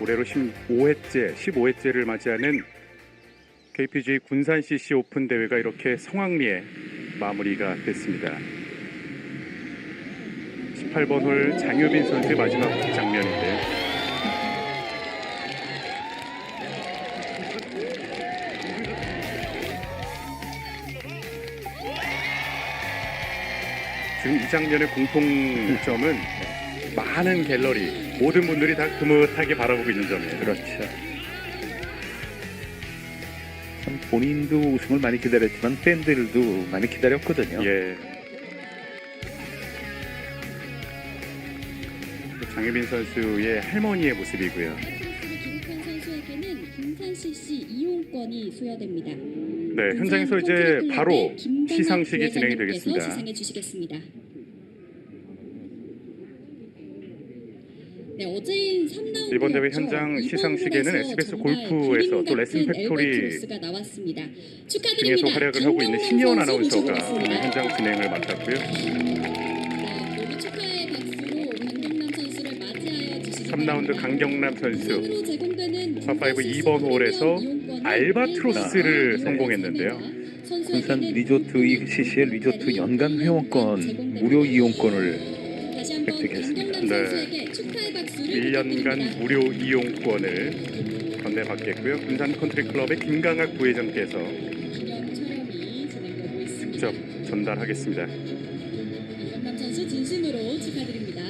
올해로 15회째, 15회째를 맞이하는 KPGA 군산 CC 오픈 대회가 이렇게 성황리에 마무리가 됐습니다. 18번 홀 장효빈 선수의 마지막 장면인데 지금 이 장면의 공통점은 많은 갤러리 모든 분들이 다 흐뭇하게 바라보고 있는 점이에요. 그렇죠. 참 본인도 우승을 많이 기다렸지만 팬들도 많이 기다렸거든요. 예. 장혜빈 선수의 할머니의 모습이고요. 선수에게는 이용권이 수여됩니다. 네, 현장에서 이제 바로 시상식이 진행이 되겠습니다. 시상해 주시겠습니다. 네, 어제인 3라운드 이번 대회 현장 시상식에는 SBS 골프에서 또 레슨 팩토리 가 나왔습니다. 등에서 축하드립니다. 활약을 하고 있는 신예원 아나운서가. 현장 진행을 맡았고요. 네, 모두 축하의 박수로 강경남 선수를 맞이하여 주시기 3라운드 강경남 선수 우선으로 제공되는 파5 김산 CC 2번 홀에서 알바트로스를 일반 성공했는데요. 군산 리조트 CC의 리조트 연간 회원권 무료 이용권을 획득했습니다. 강경남 네. 선수에게 축하의 박수를 1년간 부탁드립니다. 무료 이용권을 건네받겠고요. 군산 컨트리클럽의 김강학 부회장께서. 직접 전달하겠습니다. 강경남 선수 진심으로 축하드립니다.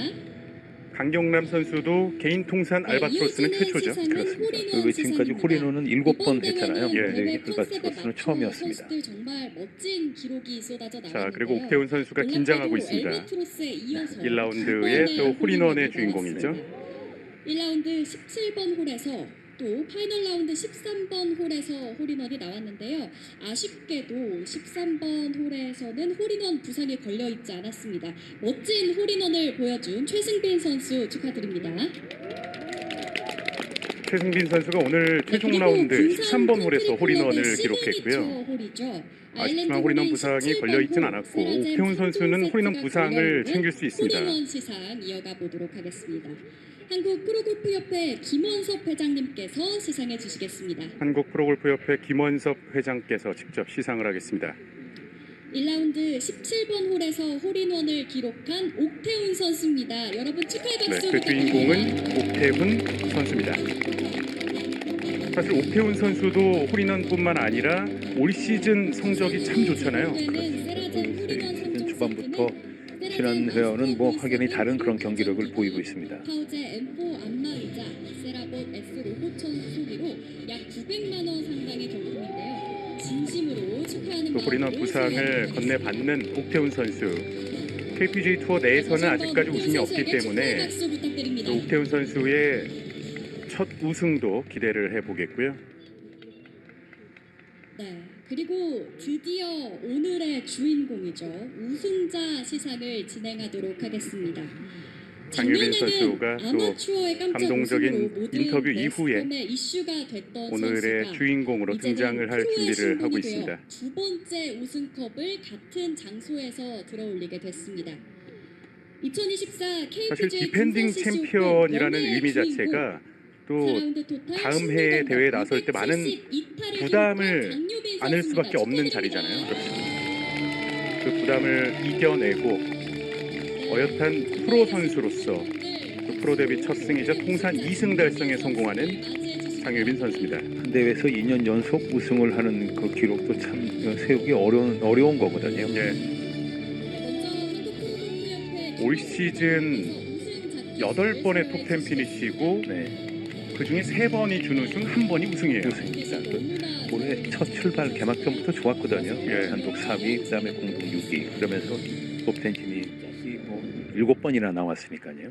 강경남 선수도 개인 통산 네, 알바트로스는 최초죠. 그렇습니다. 그리고 지금까지. 홀인원은 일곱 번 이번 했잖아요. 대회는 예. 알바트로스는 처음이었습니다. 맞춰 선수들 정말 멋진 기록이 쏟아져 나왔는데요. 자, 그리고 옥태훈 선수가 긴장하고 있습니다. 엘바트로스에 이어서 1라운드의 또 홀인원의 주인공이죠. 나왔습니다. 1라운드 17번 홀에서 또 파이널 라운드 13번 홀에서 홀인원이 나왔는데요. 아쉽게도 13번 홀에서는 홀인원 부상에 걸려 있지 않았습니다. 멋진 홀인원을 보여준 최승빈 선수 축하드립니다. 최승빈 선수가 오늘 네, 최종 라운드 군산 13번 홀에서 홀인원을 기록했고요. 아쉽지만 홀인원 부상이 걸려 있진 않았고 옥태훈 선수는 홀인원 부상을 챙길 수 있습니다. 홀인원 시상 이어가 보도록 하겠습니다. 한국 프로골프협회 김원섭 회장님께서 시상해 주시겠습니다. 한국 프로골프협회 김원섭 회장께서 직접 시상을 하겠습니다. 1라운드 17번 홀에서 홀인원을 기록한 옥태훈 선수입니다. 여러분 축하의 네, 박수 그 부탁드립니다. 주인공은 옥태훈 선수입니다. 사실 옥태훈 선수도 홀인원뿐만 아니라 올 시즌 성적이 참 좋잖아요. 시즌 초반부터 지난 회원은 뭐 확연히 다른 그런 경기력을 보이고 있습니다. 파우제 M4 안마의자 세라봇 S 로보천 소비로 약 900만 원 상당의 경품인데요. 진심으로 축하하는 또 마음으로 부상을 건네받는 옥태훈 선수. KPGA 투어 내에서는 아직까지 우승이 없기 때문에 또 옥태훈 선수의 첫 우승도 기대를 해보겠고요. 네. 그리고 드디어 오늘의 주인공이죠. 우승자 시상을 진행하도록 하겠습니다. 작년에는 선수가 또 아마추어의 깜짝 감동적인 인터뷰 이후에 이슈가 됐던 오늘의 주인공으로 등장을 할 준비를 하고 있습니다. 두 번째 우승컵을 같은 장소에서 들어올리게 됐습니다. 2024 KPGA 사실 디펜딩 챔피언이라는 의미 자체가 또 다음 해에 대회에 나설 때 많은 부담을 안을 수밖에 없는 자리잖아요. 그 부담을 이겨내고 어엿한 프로 선수로서 그 프로 데뷔 첫 승이자 통산 2승 달성에 성공하는 장유빈 선수입니다. 한 대회에서 2년 연속 우승을 하는 그 기록도 참 세우기 어려운 어려운 거거든요. 예, 올 시즌 8번의 톱10 피니시고 네, 그 중에 3번이 준우승, 1번이 우승이에요. 우승입니다. 그 올해 첫 출발 개막전부터 좋았거든요. 예. 단독 4위, 그다음에 공동 6위. 그러면서 톱텐 진이 뭐 일곱 번이나 나왔으니까요.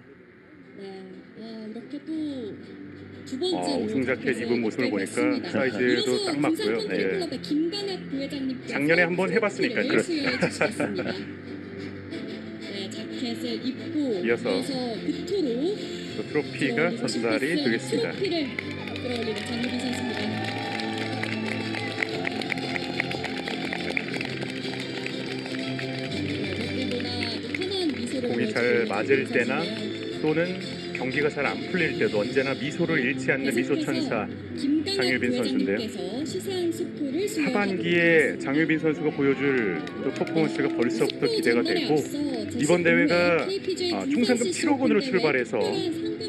네, 아, 이렇게 또 두 번째 어, 우승 자켓 입은 모습을 보니까 사이즈도 딱 맞고요. 네. 작년에 한번 해봤으니까요. 그렇죠. 네, 자켓을 입고 이어서 이어서 또 트로피가 전달이 되겠습니다. 네, 편한 미소를 공이 잘 맞을 때나. 또는 경기가 잘 안 풀릴 때도 언제나 미소를 잃지 않는 미소 천사 장유빈 선수인데요. 하반기에 장유빈 선수가 보여줄 또 퍼포먼스가 벌써부터 기대가 되고 이번 대회가 아, 총 상금 7억 원으로 출발해서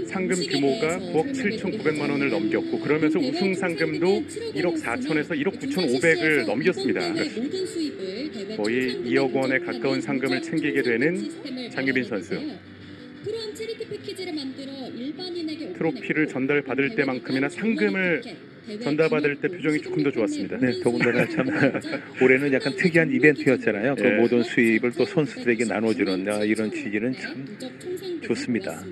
상금 규모가 9억 7,900만 원을 넘겼고 그러면서 우승 상금도 1억 4천에서 1억 9,500을 넘겼습니다. 거의 2억 원에 가까운 상금을 챙기게 되는 장유빈 선수. 트로피를 전달받을 때만큼이나 상금을 전달받을 때 표정이 조금 더 좋았습니다. 네, 더군다나 참 올해는 약간 특이한 이벤트였잖아요. 그 예. 모든 수입을 또 선수들에게 나눠주는 아, 이런 취지는 참 좋습니다.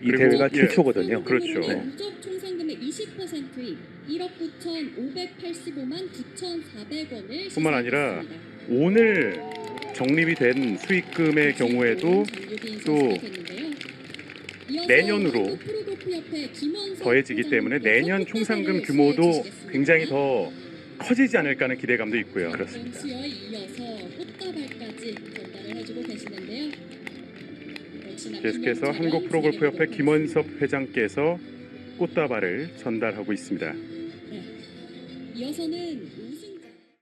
이 그리고, 대회가 예. 최초거든요. 그렇죠. 네. 누적 총 상금의 20%인 1억 9,585만 9,400원을 뿐만 아니라 오늘 정립이 된 수익금의 경우에도 또 내년으로 더해지기 때문에 내년 총 상금 규모도 굉장히 더 커지지 않을까 하는 기대감도 있고요. 그렇습니다. 동시에 이어서 꽃다발까지 전달을 해주고 계시는데요. 역시나 계속해서 한국 프로골프협회 김원섭 회장께서 꽃다발을 전달하고 있습니다. 이어서는